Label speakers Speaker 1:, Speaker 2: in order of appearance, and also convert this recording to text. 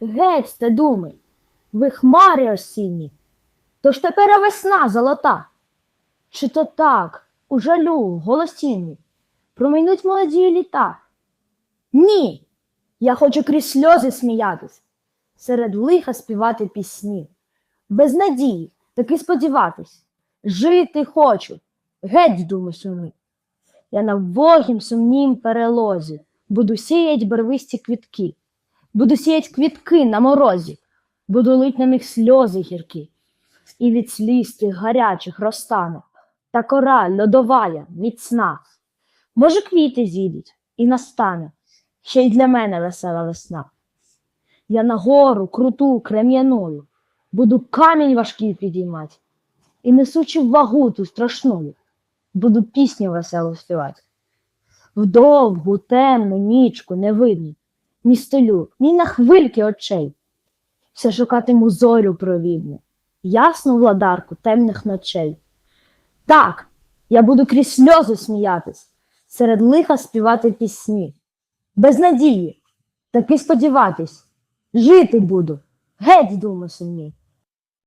Speaker 1: Геть сте думи, ви хмари осінні, тож тепер весна золота. Чи то так, у жалю, голосінні, промайнуть молоді літа? Ні, я хочу крізь сльози сміятись, серед лиха співати пісні, без надії таки сподіватись, жити хочу, геть думи сумни. Я на вогім сумнім перелозі. Буду сіять барвисті квітки, буду сіять квітки на морозі, буду лить на них сльози гіркі, і від сліз тих гарячих розтане, та кора льодовая, міцна. Може, квіти зійдуть і настане. Ще й для мене весела весна. Я на гору круту крем'яною буду камінь важкий підіймати, і несучи вагу ту страшною, буду пісню веселу співати. В довгу темну нічку не видно ні столю, ні на хвильки очей. Все шукатиму зорю провідну, ясну владарку темних ночей. Так, я буду крізь сльози сміятись, серед лиха співати пісні. Без надії, таки сподіватись, жити буду, геть дума сумні.